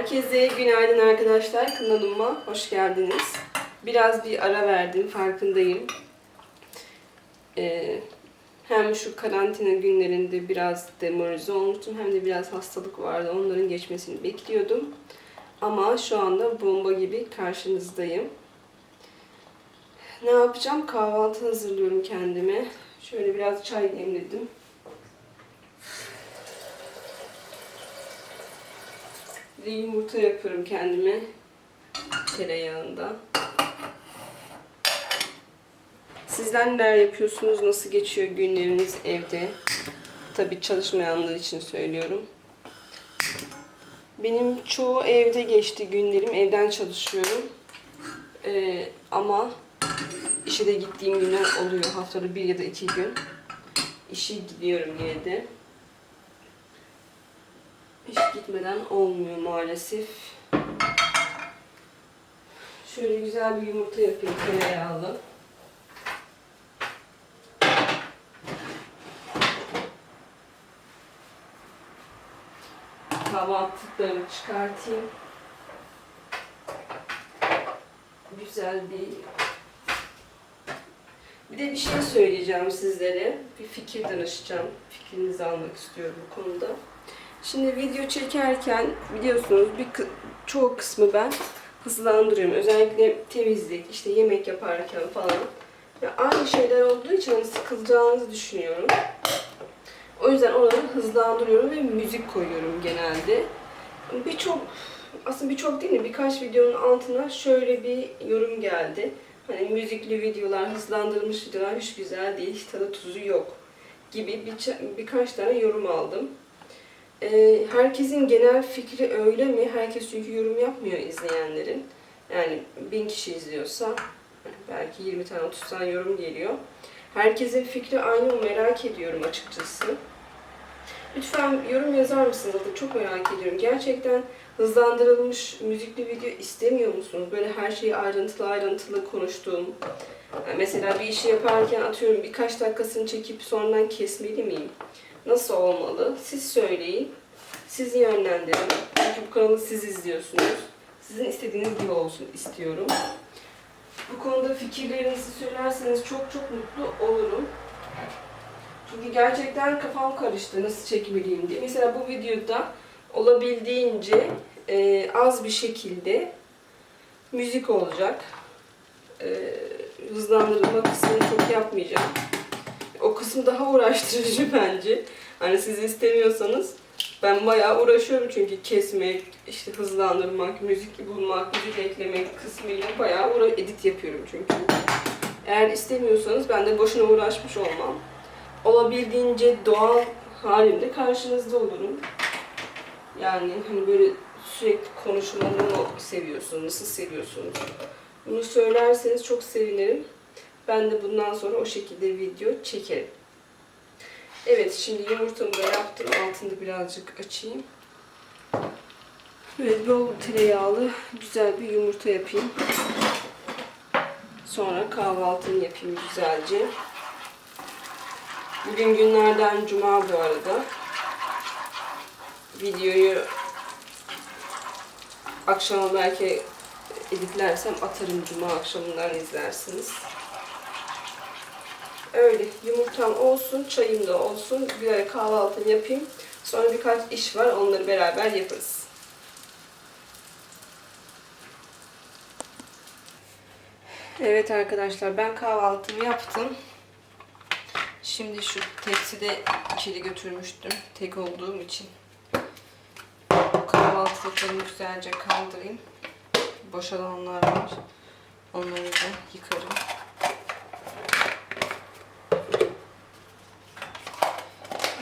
Herkese günaydın arkadaşlar. Kanalıma hoş geldiniz. Biraz bir ara verdim, farkındayım. Ee, hem şu karantina günlerinde biraz demoralize olmuştum hem de biraz hastalık vardı. Onların geçmesini bekliyordum. Ama şu anda bomba gibi karşınızdayım. Ne yapacağım? Kahvaltı hazırlıyorum kendime. Şöyle biraz çay demledim. Bir yumurta yapıyorum kendime. Tereyağında. Sizler neler yapıyorsunuz? Nasıl geçiyor günleriniz evde? Tabii çalışmayanlar için söylüyorum. Benim çoğu evde geçti günlerim. Evden çalışıyorum. Ee, ama işe de gittiğim günler oluyor. Haftada bir ya da iki gün. İşe gidiyorum yine de. Hiç gitmeden olmuyor maalesef. Şöyle güzel bir yumurta yapayım tereyağlı. Kahvaltılıklarımı çıkartayım. Güzel bir bir de bir şey söyleyeceğim sizlere. Bir fikir danışacağım. Fikrinizi almak istiyorum bu konuda. Şimdi video çekerken biliyorsunuz bir çoğu kısmı ben hızlandırıyorum. Özellikle temizlik, işte yemek yaparken falan. Ya aynı şeyler olduğu için hani sıkılacağınızı düşünüyorum. O yüzden oraları hızlandırıyorum ve müzik koyuyorum genelde. Birçok, aslında birçok değil de birkaç videonun altına şöyle bir yorum geldi. Hani müzikli videolar, hızlandırılmış videolar hiç güzel değil, hiç tadı tuzu yok gibi bir, birkaç tane yorum aldım. Ee, herkesin genel fikri öyle mi? Herkes çünkü yorum yapmıyor izleyenlerin. Yani bin kişi izliyorsa belki 20 tane 30 tane yorum geliyor. Herkesin fikri aynı mı merak ediyorum açıkçası. Lütfen yorum yazar mısınız? Zaten çok merak ediyorum. Gerçekten hızlandırılmış müzikli video istemiyor musunuz? Böyle her şeyi ayrıntılı ayrıntılı konuştuğum. Yani mesela bir işi yaparken atıyorum birkaç dakikasını çekip sonradan kesmeli miyim? Nasıl olmalı? Siz söyleyin. Sizi yönlendirin. Çünkü bu kanalı siz izliyorsunuz. Sizin istediğiniz gibi olsun istiyorum. Bu konuda fikirlerinizi söylerseniz çok çok mutlu olurum. Çünkü gerçekten kafam karıştı nasıl çekmeliyim diye. Mesela bu videoda olabildiğince e, az bir şekilde müzik olacak. E, hızlandırılma kısmını çok yapmayacağım. Kısım daha uğraştırıcı bence. Hani siz istemiyorsanız ben bayağı uğraşıyorum çünkü kesmek, işte hızlandırmak, müzik bulmak, müzik eklemek kısmıyla bayağı uğra edit yapıyorum çünkü. Eğer istemiyorsanız ben de boşuna uğraşmış olmam. Olabildiğince doğal halimde karşınızda olurum. Yani hani böyle sürekli konuşmaları mı seviyorsunuz, nasıl seviyorsunuz? Bunu söylerseniz çok sevinirim. Ben de bundan sonra o şekilde video çekerim. Evet şimdi yumurtamı da yaptım. Altını birazcık açayım. Böyle bol tereyağlı güzel bir yumurta yapayım. Sonra kahvaltımı yapayım güzelce. Bugün günlerden cuma bu arada. Videoyu akşama belki editlersem atarım cuma akşamından izlersiniz. Öyle yumurtam olsun, çayım da olsun. Bir ara kahvaltımı yapayım. Sonra birkaç iş var onları beraber yaparız. Evet arkadaşlar ben kahvaltımı yaptım. Şimdi şu tepside içeri götürmüştüm tek olduğum için. Kahvaltılıklarımı güzelce kaldırayım. Boşalanlar var. Onları da yıkarım.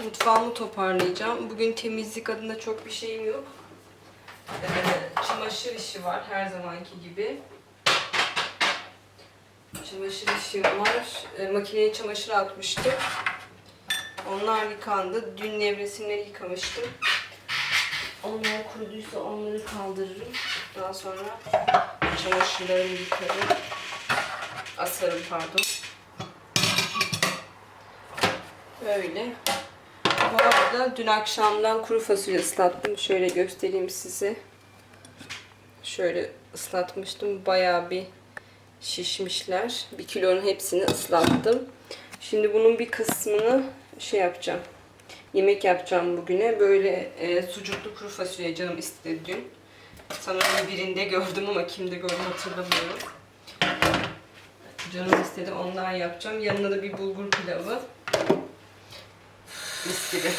Mutfağımı toparlayacağım. Bugün temizlik adına çok bir şeyim yok. Ee, çamaşır işi var her zamanki gibi. Çamaşır işi var. E, makineye çamaşır atmıştım. Onlar yıkandı. Dün nevresimleri yıkamıştım. Onlar kuruduysa onları kaldırırım. Daha sonra çamaşırlarımı yıkarım. Asarım pardon. Böyle. Bu arada dün akşamdan kuru fasulye ıslattım. Şöyle göstereyim size. şöyle ıslatmıştım. Bayağı bir şişmişler. Bir kilonun hepsini ıslattım. Şimdi bunun bir kısmını şey yapacağım. Yemek yapacağım bugüne. Böyle e, sucuklu kuru fasulye canım istedi dün. Sanırım birinde gördüm ama kimde gördüm hatırlamıyorum. Canım istedi ondan yapacağım. Yanına da bir bulgur pilavı. Mis gibi.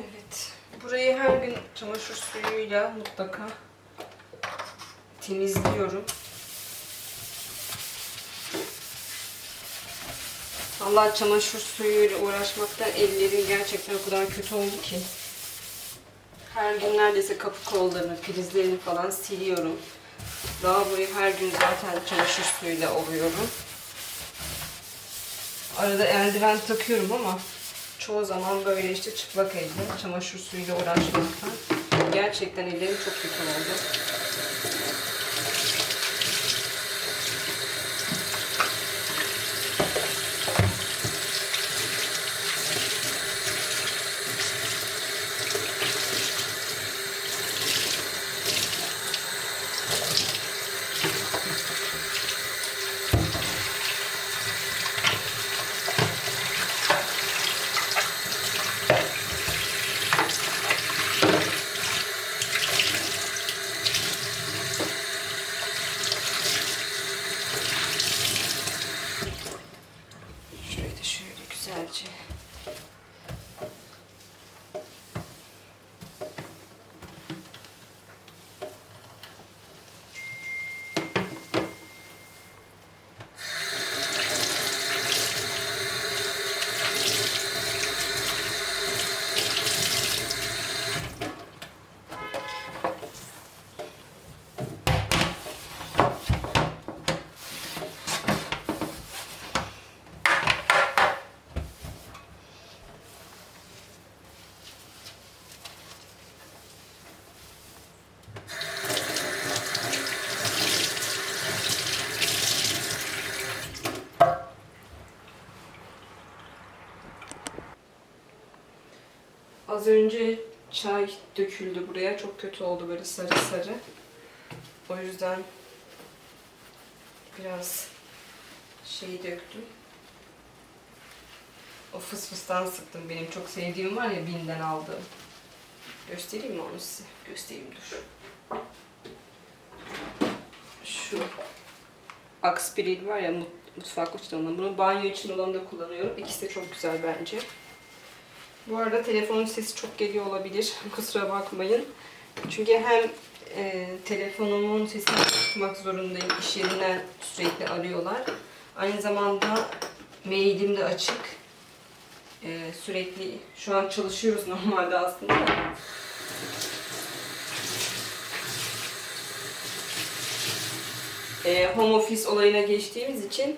Evet. Burayı her gün çamaşır suyuyla mutlaka temizliyorum. Allah çamaşır suyuyla uğraşmaktan ellerim gerçekten o kadar kötü oldu ki. Her gün neredeyse kapı kollarını, prizlerini falan siliyorum. Lavaboyu her gün zaten çamaşır suyuyla ovuyorum. Arada eldiven takıyorum ama çoğu zaman böyle işte çıplak elle çamaşır suyuyla uğraşmaktan gerçekten ellerim çok kötü oldu. Şurayı da şöyle güzelce Az önce çay döküldü buraya. Çok kötü oldu böyle sarı sarı. O yüzden biraz şey döktüm. O fıs fıstan sıktım. Benim çok sevdiğim var ya Bim'den aldığım. Göstereyim mi onu size? Göstereyim dur. Şu Aspiril var ya mut- mutfak uçlarından. Bunu banyo için olanı da kullanıyorum. İkisi de çok güzel bence. Bu arada telefonun sesi çok geliyor olabilir. Kusura bakmayın. Çünkü hem e, telefonumun sesini tutmak zorundayım. İş yerinden sürekli arıyorlar. Aynı zamanda mailim de açık. E, sürekli şu an çalışıyoruz normalde aslında. da. e, home office olayına geçtiğimiz için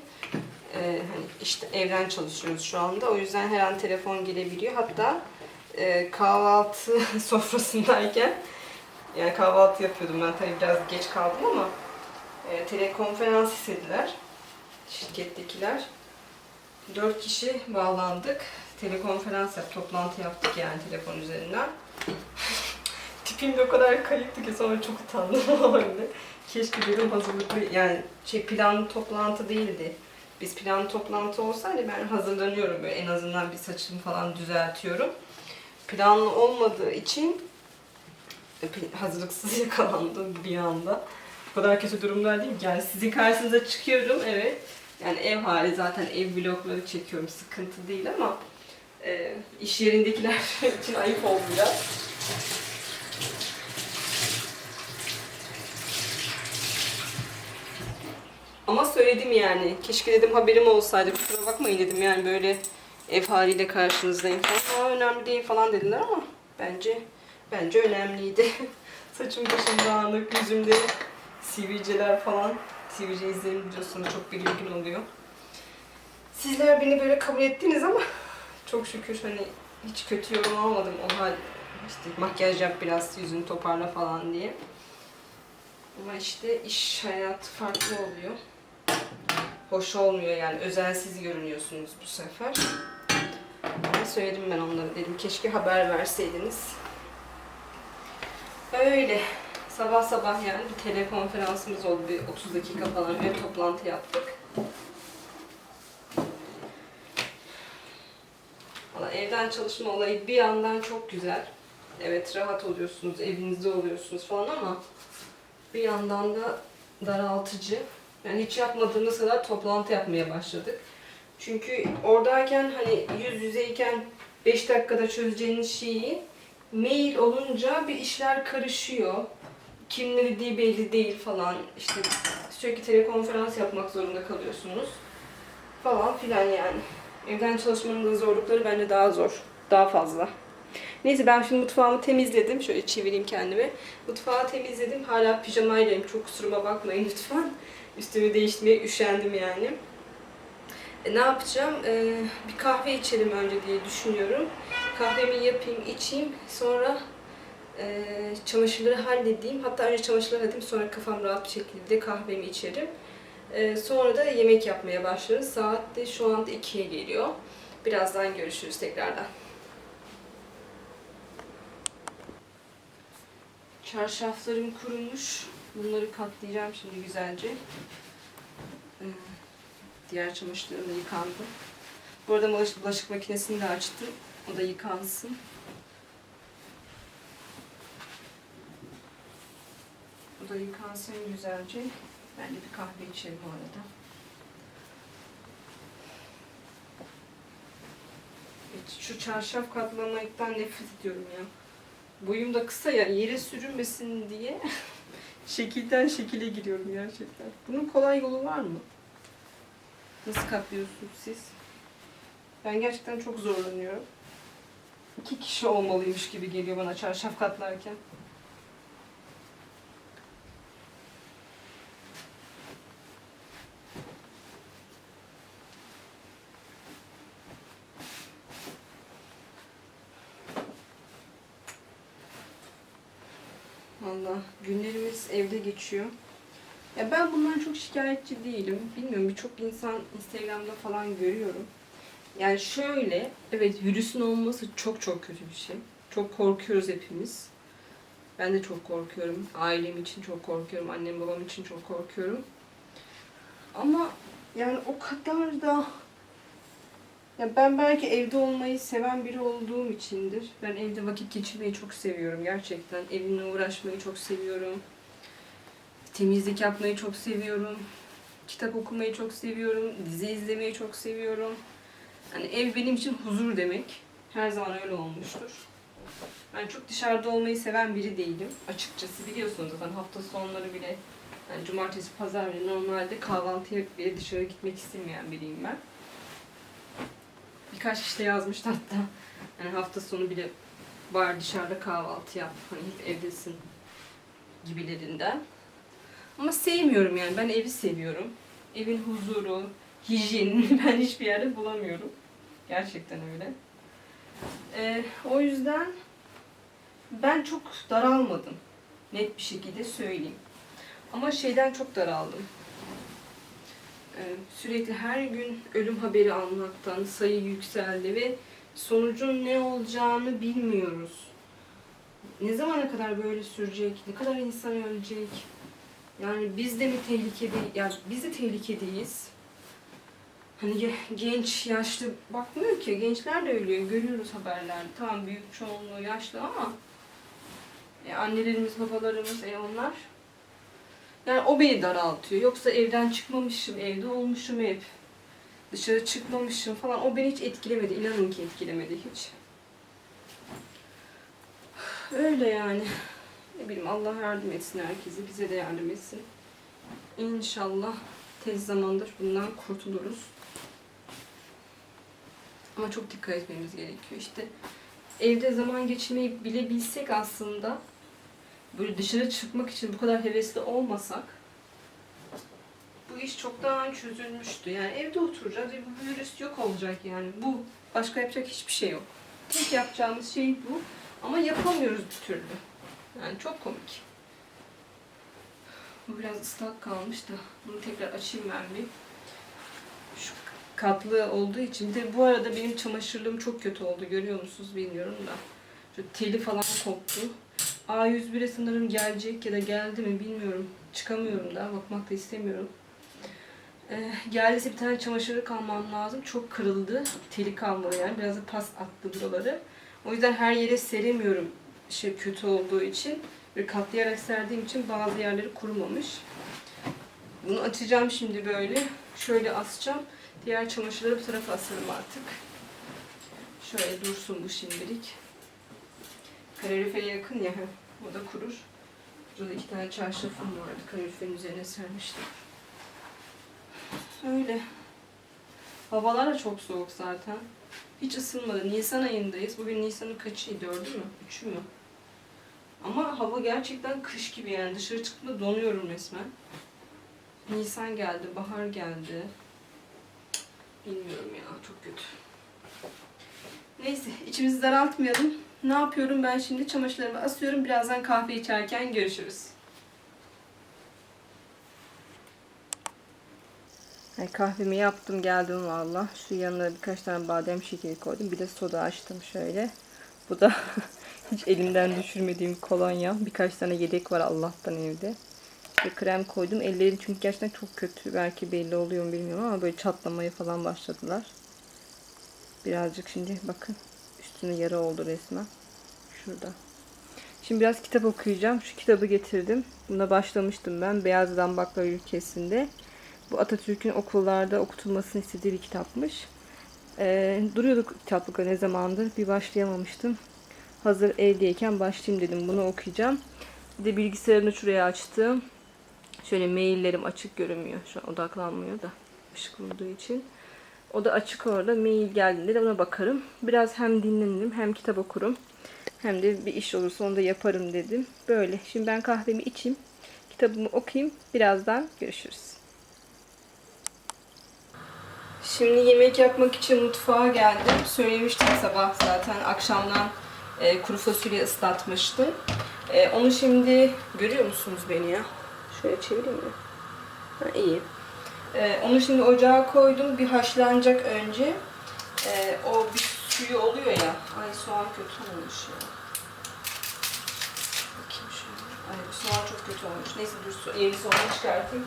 e, hani işte evden çalışıyoruz şu anda. O yüzden her an telefon gelebiliyor. Hatta e, kahvaltı sofrasındayken yani kahvaltı yapıyordum ben tabii biraz geç kaldım ama e, telekonferans istediler şirkettekiler. Dört kişi bağlandık. Telekonferans yap, toplantı yaptık yani telefon üzerinden. Tipim de o kadar kayıptı ki sonra çok utandım o. Keşke dedim hazırlıklı, yani şey planlı toplantı değildi. Biz planlı toplantı olsaydı ben hazırlanıyorum böyle en azından bir saçımı falan düzeltiyorum. Planlı olmadığı için e, hazırlıksız yakalandım bir anda. O kadar kötü durumdaydım ki yani sizin karşınıza çıkıyorum evet. Yani ev hali zaten ev vlogları çekiyorum sıkıntı değil ama e, iş yerindekiler için ayıp oldu biraz. Ama söyledim yani. Keşke dedim haberim olsaydı. Kusura bakmayın dedim yani böyle ev haliyle karşınızdayım falan. Önemli değil falan dediler ama bence bence önemliydi. Saçım başım dağınık, yüzümde sivilceler falan. Sivilce izlerim biliyorsunuz çok belirgin oluyor. Sizler beni böyle kabul ettiniz ama çok şükür hani hiç kötü yorum almadım o hal. İşte makyaj yap biraz yüzünü toparla falan diye. Ama işte iş hayatı farklı oluyor. Hoş olmuyor yani özensiz görünüyorsunuz bu sefer. Ama söyledim ben onlara dedim keşke haber verseydiniz. Öyle. Sabah sabah yani bir telekonferansımız oldu. Bir 30 dakika falan bir toplantı yaptık. Valla evden çalışma olayı bir yandan çok güzel. Evet rahat oluyorsunuz, evinizde oluyorsunuz falan ama bir yandan da daraltıcı. Yani hiç yapmadığımız kadar toplantı yapmaya başladık. Çünkü oradayken hani yüz yüzeyken 5 dakikada çözeceğiniz şeyi mail olunca bir işler karışıyor. Kim ne dediği belli değil falan. İşte sürekli telekonferans yapmak zorunda kalıyorsunuz. Falan filan yani. Evden çalışmanın da zorlukları bence daha zor. Daha fazla. Neyse ben şimdi mutfağımı temizledim. Şöyle çevireyim kendimi. Mutfağı temizledim. Hala pijamaylayım. Çok kusuruma bakmayın lütfen. Üstümü değiştirmeye üşendim yani. E, ne yapacağım? E, bir kahve içelim önce diye düşünüyorum. Kahvemi yapayım, içeyim. Sonra e, çamaşırları halledeyim. Hatta önce çamaşırları halledeyim. Sonra kafam rahat bir şekilde kahvemi içerim. E, sonra da yemek yapmaya başlarız. Saat de şu anda 2'ye geliyor. Birazdan görüşürüz tekrardan. Çarşaflarım kurumuş. Bunları katlayacağım şimdi güzelce. Ee, Diğer çamaşırlarım da yıkandı. Bu arada bulaşık, makinesini de açtım. O da yıkansın. O da yıkansın güzelce. Ben de bir kahve içerim bu arada. Evet, şu çarşaf katlamaktan nefret ediyorum ya. Boyum da kısa ya yere sürünmesin diye şekilden şekile giriyorum gerçekten. Bunun kolay yolu var mı? Nasıl katlıyorsunuz siz? Ben gerçekten çok zorlanıyorum. İki kişi olmalıymış gibi geliyor bana çarşaf katlarken. Valla günlerimiz evde geçiyor. Ya ben bundan çok şikayetçi değilim. Bilmiyorum birçok insan Instagram'da falan görüyorum. Yani şöyle, evet virüsün olması çok çok kötü bir şey. Çok korkuyoruz hepimiz. Ben de çok korkuyorum. Ailem için çok korkuyorum. Annem babam için çok korkuyorum. Ama yani o kadar da ya ben belki evde olmayı seven biri olduğum içindir. Ben evde vakit geçirmeyi çok seviyorum gerçekten. Evimle uğraşmayı çok seviyorum. Temizlik yapmayı çok seviyorum. Kitap okumayı çok seviyorum. Dizi izlemeyi çok seviyorum. Yani ev benim için huzur demek. Her zaman öyle olmuştur. Ben çok dışarıda olmayı seven biri değilim. Açıkçası biliyorsunuz zaten hafta sonları bile yani cumartesi, pazar bile normalde kahvaltıya bile dışarı gitmek istemeyen biriyim ben. Birkaç kişi de yazmıştı hatta. Yani hafta sonu bile var dışarıda kahvaltı yap. Hani hep evdesin gibilerinden. Ama sevmiyorum yani. Ben evi seviyorum. Evin huzuru, hijyenini ben hiçbir yerde bulamıyorum. Gerçekten öyle. Ee, o yüzden ben çok daralmadım. Net bir şekilde söyleyeyim. Ama şeyden çok daraldım. Ee, sürekli her gün ölüm haberi almaktan sayı yükseldi ve sonucun ne olacağını bilmiyoruz. Ne zamana kadar böyle sürecek? Ne kadar insan ölecek? Yani biz de mi tehlikede, yani biz de tehlikedeyiz. Hani ge- genç, yaşlı bakmıyor ki. Gençler de ölüyor. Görüyoruz haberlerde. Tamam büyük çoğunluğu yaşlı ama e, annelerimiz, babalarımız, e onlar. Yani o beni daraltıyor. Yoksa evden çıkmamışım, evde olmuşum hep. Dışarı çıkmamışım falan. O beni hiç etkilemedi. İnanın ki etkilemedi hiç. Öyle yani. Ne bileyim Allah yardım etsin herkese. Bize de yardım etsin. İnşallah tez zamandır bundan kurtuluruz. Ama çok dikkat etmemiz gerekiyor. İşte evde zaman geçirmeyi bile bilsek aslında böyle dışarı çıkmak için bu kadar hevesli olmasak bu iş çoktan çözülmüştü. Yani evde oturacağız ve bu virüs yok olacak yani. Bu. Başka yapacak hiçbir şey yok. Tek yapacağımız şey bu. Ama yapamıyoruz bir türlü. Yani çok komik. Bu biraz ıslak kalmış da bunu tekrar açayım ben bir. Şu katlı olduğu için. De bu arada benim çamaşırlığım çok kötü oldu. Görüyor musunuz bilmiyorum da. Şu teli falan koptu. A101'e sanırım gelecek ya da geldi mi bilmiyorum. Çıkamıyorum da. Bakmak da istemiyorum. Ee, geldiyse bir tane çamaşırı kalmam lazım. Çok kırıldı. Teli kalmadı yani. Biraz da pas attı buraları. O yüzden her yere seremiyorum şey kötü olduğu için. Ve katlayarak serdiğim için bazı yerleri kurumamış. Bunu açacağım şimdi böyle. Şöyle asacağım. Diğer çamaşırları bu tarafa asarım artık. Şöyle dursun bu şimdilik. Kalorifere yakın ya. O da kurur. Burada iki tane çarşafım vardı. Kaloriferin üzerine sermiştim. Öyle. Havalar da çok soğuk zaten. Hiç ısınmadı. Nisan ayındayız. Bugün Nisan'ın kaçıydı? Dördü mü? Üçü mü? Ama hava gerçekten kış gibi yani. Dışarı çıktığımda donuyorum resmen. Nisan geldi, bahar geldi. Bilmiyorum ya, çok kötü. Neyse, içimizi daraltmayalım. Ne yapıyorum ben şimdi? Çamaşırlarımı asıyorum. Birazdan kahve içerken görüşürüz. Yani kahvemi yaptım geldim valla. Şu yanına birkaç tane badem şekeri koydum. Bir de soda açtım şöyle. Bu da hiç elimden düşürmediğim kolonya. Birkaç tane yedek var Allah'tan evde. Ve krem koydum. Ellerim çünkü gerçekten çok kötü. Belki belli oluyor mu bilmiyorum ama böyle çatlamaya falan başladılar. Birazcık şimdi bakın. Üstüne yara oldu resmen. Şurada. Şimdi biraz kitap okuyacağım. Şu kitabı getirdim. Buna başlamıştım ben. Beyaz Zambaklar ülkesinde. Bu Atatürk'ün okullarda okutulmasını istediği bir kitapmış. Ee, duruyorduk kitaplıkla ne zamandır. Bir başlayamamıştım. Hazır evdeyken başlayayım dedim. Bunu okuyacağım. Bir de bilgisayarını şuraya açtım. Şöyle maillerim açık görünmüyor. Şu an odaklanmıyor da ışık vurduğu için. O da açık orada. Mail geldiğinde de ona bakarım. Biraz hem dinlenirim hem kitap okurum. Hem de bir iş olursa onu da yaparım dedim. Böyle. Şimdi ben kahvemi içeyim. Kitabımı okuyayım. Birazdan görüşürüz. Şimdi yemek yapmak için mutfağa geldim. Söylemiştim sabah zaten. Akşamdan e, kuru fasulye ıslatmıştım. E, onu şimdi görüyor musunuz beni ya? Şöyle çevireyim mi? Ha, iyi. E, onu şimdi ocağa koydum. Bir haşlanacak önce. E, o bir suyu oluyor ya. Ay soğan kötü olmuş ya. Bakayım şöyle. Ay soğan çok kötü olmuş. Neyse dur yeni soğanı çıkartayım.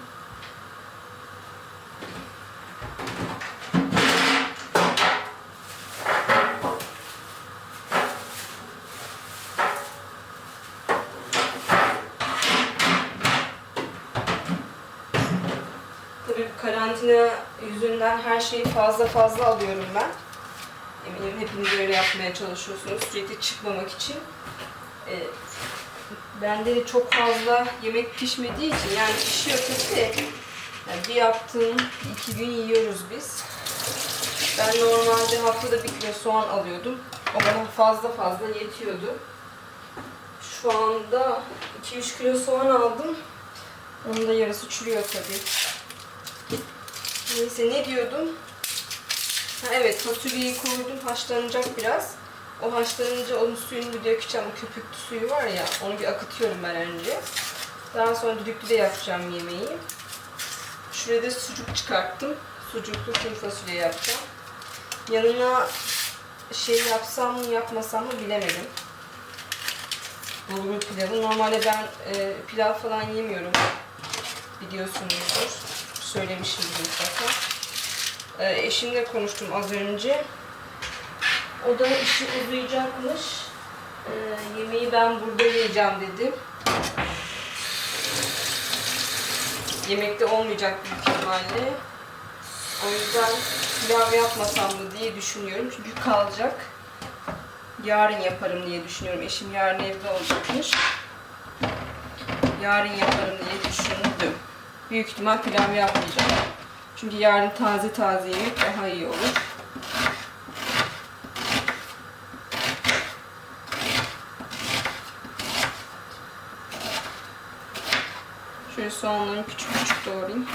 Tabii bu karantina yüzünden her şeyi fazla fazla alıyorum ben. Eminim hepiniz öyle yapmaya çalışıyorsunuz sürekli çıkmamak için. Ee, bende de çok fazla yemek pişmediği için yani pişiyor tabii de yani bir yaptığım iki gün yiyoruz biz. Ben normalde haftada bir kilo soğan alıyordum. O bana fazla fazla yetiyordu. Şu anda 2-3 kilo soğan aldım. Onun da yarısı çürüyor tabii. Neyse ne diyordum? Ha, evet fasulyeyi koydum haşlanacak biraz. O haşlanınca onun suyunu bir dökeceğim. O köpüklü suyu var ya onu bir akıtıyorum ben önce. Daha sonra düdüklü de yapacağım yemeği. Şuraya da sucuk çıkarttım. Sucuklu kuru fasulye yapacağım. Yanına şey yapsam mı yapmasam mı bilemedim. Bulgur pilavı. Normalde ben e, pilav falan yemiyorum. Biliyorsunuzdur. Söylemişimdir mutlaka. E, eşimle konuştum az önce. O da işi uzayacakmış. E, yemeği ben burada yiyeceğim dedi. Yemekte olmayacak büyük ihtimalle. O yüzden pilav yapmasam mı diye düşünüyorum. Çünkü kalacak. Yarın yaparım diye düşünüyorum. Eşim yarın evde olacakmış. Yarın yaparım diye düşündüm. Büyük ihtimal pilav yapmayacağım. Çünkü yarın taze taze yemek daha iyi olur. Şöyle soğanlarını küçük küçük doğrayayım.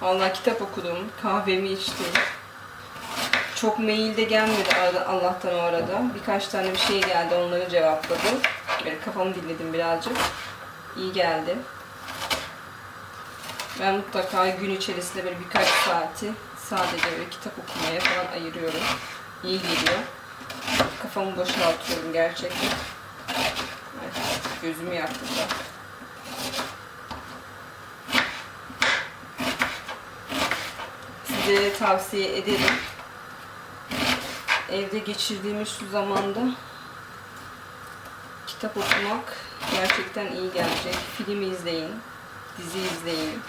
Vallahi kitap okudum, kahvemi içtim. Çok mail de gelmedi Allah'tan o arada. Birkaç tane bir şey geldi, onları cevapladım. Böyle kafamı dinledim birazcık. İyi geldi. Ben mutlaka gün içerisinde böyle birkaç saati sadece böyle kitap okumaya falan ayırıyorum. İyi geliyor. Kafamı boşaltıyorum gerçekten. Evet, gözümü yaktı da. Size tavsiye ederim. Evde geçirdiğimiz şu zamanda kitap okumak gerçekten iyi gelecek. Film izleyin, dizi izleyin.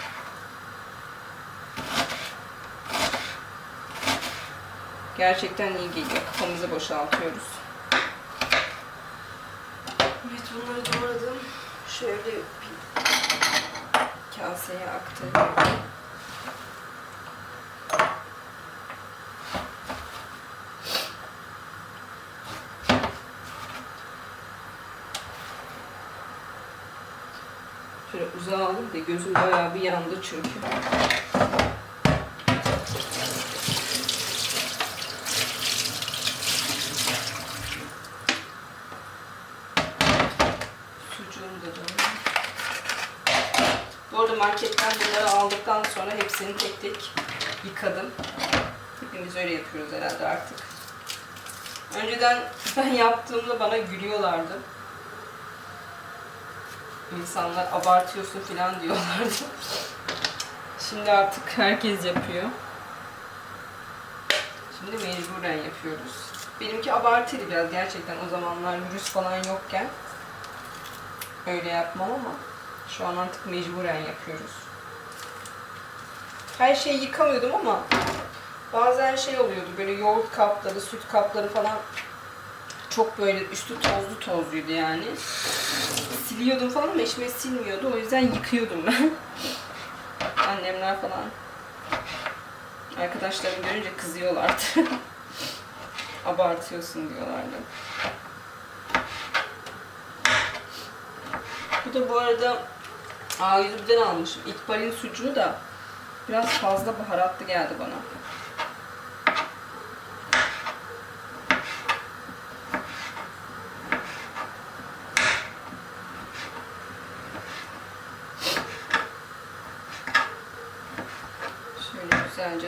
Gerçekten iyi geliyor. Kafamızı boşaltıyoruz. Evet bunları doğradım. Şöyle bir kaseye aktarıyorum. Şöyle da gözüm bayağı bir yandı çünkü. Sucuğumu da doğrayayım. Bu arada marketten bunları aldıktan sonra hepsini tek tek yıkadım. Hepimiz öyle yapıyoruz herhalde artık. Önceden ben yaptığımda bana gülüyorlardı. İnsanlar abartıyorsun falan diyorlardı. Şimdi artık herkes yapıyor. Şimdi mecburen yapıyoruz. Benimki abartıydı biraz gerçekten o zamanlar virüs falan yokken. Öyle yapmam ama şu an artık mecburen yapıyoruz. Her şeyi yıkamıyordum ama bazen şey oluyordu böyle yoğurt kapları, süt kapları falan çok böyle üstü tozlu tozluydu yani. Siliyordum falan ama eşime silmiyordu. O yüzden yıkıyordum ben. Annemler falan. Arkadaşlarım görünce kızıyorlardı. Abartıyorsun diyorlardı. Bu da bu arada A101'den almışım. İkbal'in sucuğu da biraz fazla baharatlı geldi bana.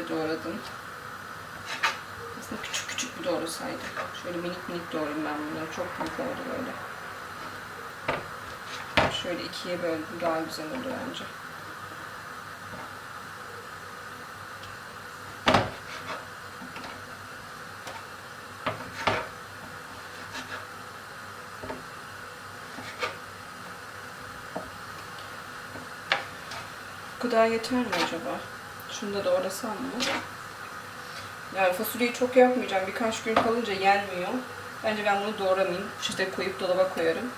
Doğradım. Aslında küçük küçük bir doğrasaydım. Şöyle minik minik doğrayayım ben bunları. Çok büyük oldu böyle. Şöyle ikiye böldüm. Daha güzel olur bence. Bu kadar yeter mi acaba? Şunu da doğrasam mı? Yani fasulyeyi çok yapmayacağım. Birkaç gün kalınca yenmiyor. Bence ben bunu doğramayayım. Poşete koyup dolaba koyarım.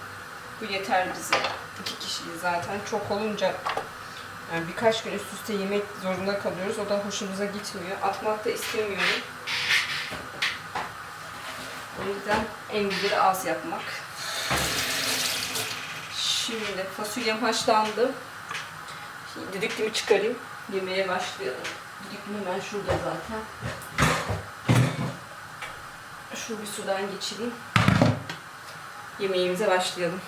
Bu yeter bize. İki kişiyiz zaten. Çok olunca yani birkaç gün üst üste yemek zorunda kalıyoruz. O da hoşumuza gitmiyor. Atmak da istemiyorum. O yüzden en güzeli az yapmak. Şimdi fasulyem haşlandı. Şimdi düdüklümü çıkarayım. Yemeğe başlayalım. Düdüklüm hemen şurada zaten. Şu bir sudan geçireyim. Yemeğimize başlayalım.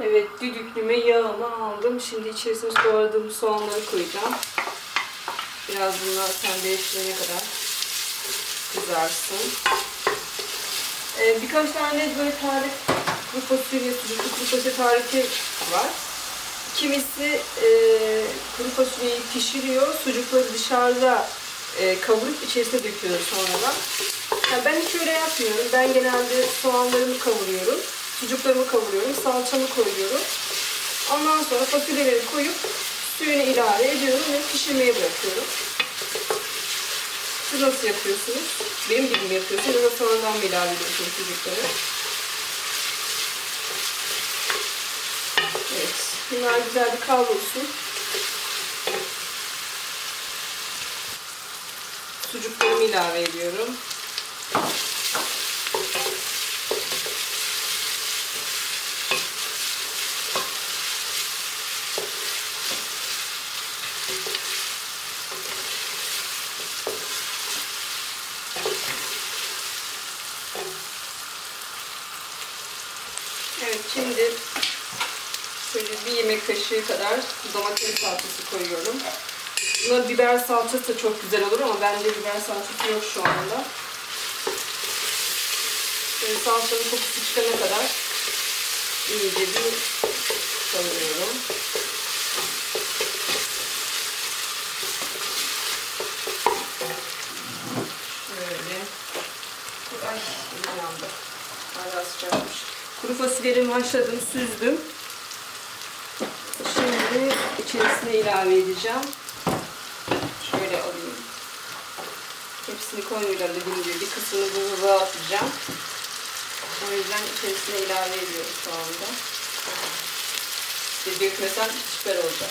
Evet, düdüklüme yağımı aldım. Şimdi içerisine doğradığım soğanları koyacağım. Biraz bunlar pembeleşene kadar kızarsın. Ee, birkaç tane böyle tarif, kuru fasulye, kuru fasulye tarifi var. Kimisi e, kuru fasulyeyi pişiriyor, sucukları dışarıda e, kavurup içerisine döküyor sonradan. Yani ben hiç öyle yapmıyorum. Ben genelde soğanlarımı kavuruyorum, sucuklarımı kavuruyorum, salçamı koyuyorum. Ondan sonra fasulyeleri koyup suyunu ilave ediyorum ve pişirmeye bırakıyorum. Siz nasıl yapıyorsunuz? Benim gibi mi yapıyorsunuz ya da sonradan mı ilave ediyorsunuz sucukları? Evet. Bunlar güzel bir kavrulsun. Sucuklarımı ilave ediyorum. Evet şimdi bir yemek kaşığı kadar domates salçası koyuyorum. Buna biber salçası da çok güzel olur ama bende biber salçası yok şu anda. Böyle salçanın kokusu çıkana kadar iyice bir kavuruyorum. Şöyle. Ay yandı. Hala sıcakmış. Kuru fasulyelerimi haşladım, süzdüm. İçerisine ilave edeceğim. Şöyle alayım. Hepsini koymayacağım dediğim gibi. Bir kısmını buzluğa atacağım. O yüzden içerisine ilave ediyorum şu anda. Bir dökmesem süper olacak.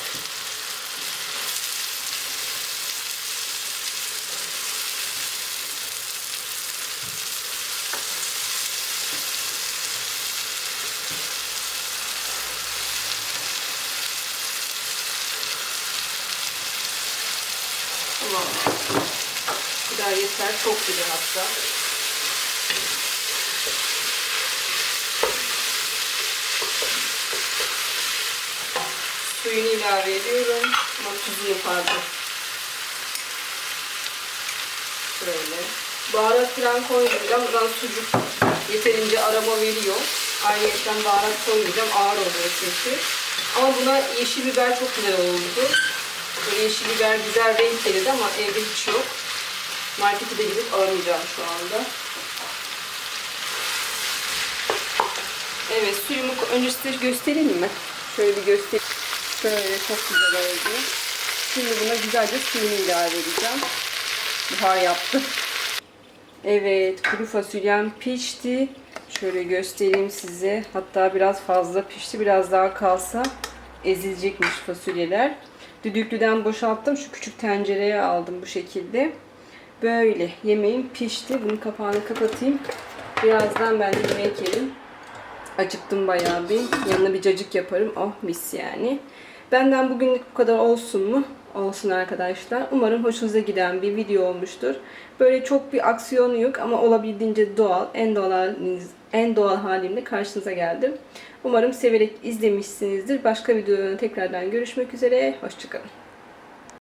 Tamam. Bu kadar yeter. Çok güzel hatta. Suyunu ilave ediyorum. Ama tuzunu pardon. Şöyle. Baharat falan koymayacağım. Buradan sucuk yeterince aroma veriyor. Ayrıca baharat koymayacağım. Ağır oluyor çünkü. Ama buna yeşil biber çok güzel olurdu. Böyle yeşil biber güzel renk verirdi ama evde hiç yok. Markete de gidip alamayacağım şu anda. Evet suyumu önce size göstereyim mi? Şöyle bir göstereyim. Şöyle çok güzel oldu. Şimdi buna güzelce suyunu ilave edeceğim. Buhar yaptı. Evet kuru fasulyem pişti. Şöyle göstereyim size. Hatta biraz fazla pişti. Biraz daha kalsa ezilecekmiş fasulyeler. Düdüklüden boşalttım. Şu küçük tencereye aldım bu şekilde. Böyle yemeğim pişti. Bunun kapağını kapatayım. Birazdan ben de yemek yerim. Acıktım bayağı bir. Yanına bir cacık yaparım. Oh mis yani. Benden bugünlük bu kadar olsun mu? Olsun arkadaşlar. Umarım hoşunuza giden bir video olmuştur. Böyle çok bir aksiyonu yok ama olabildiğince doğal, en doğal en doğal halimle karşınıza geldim. Umarım severek izlemişsinizdir. Başka videoda tekrardan görüşmek üzere. Hoşçakalın.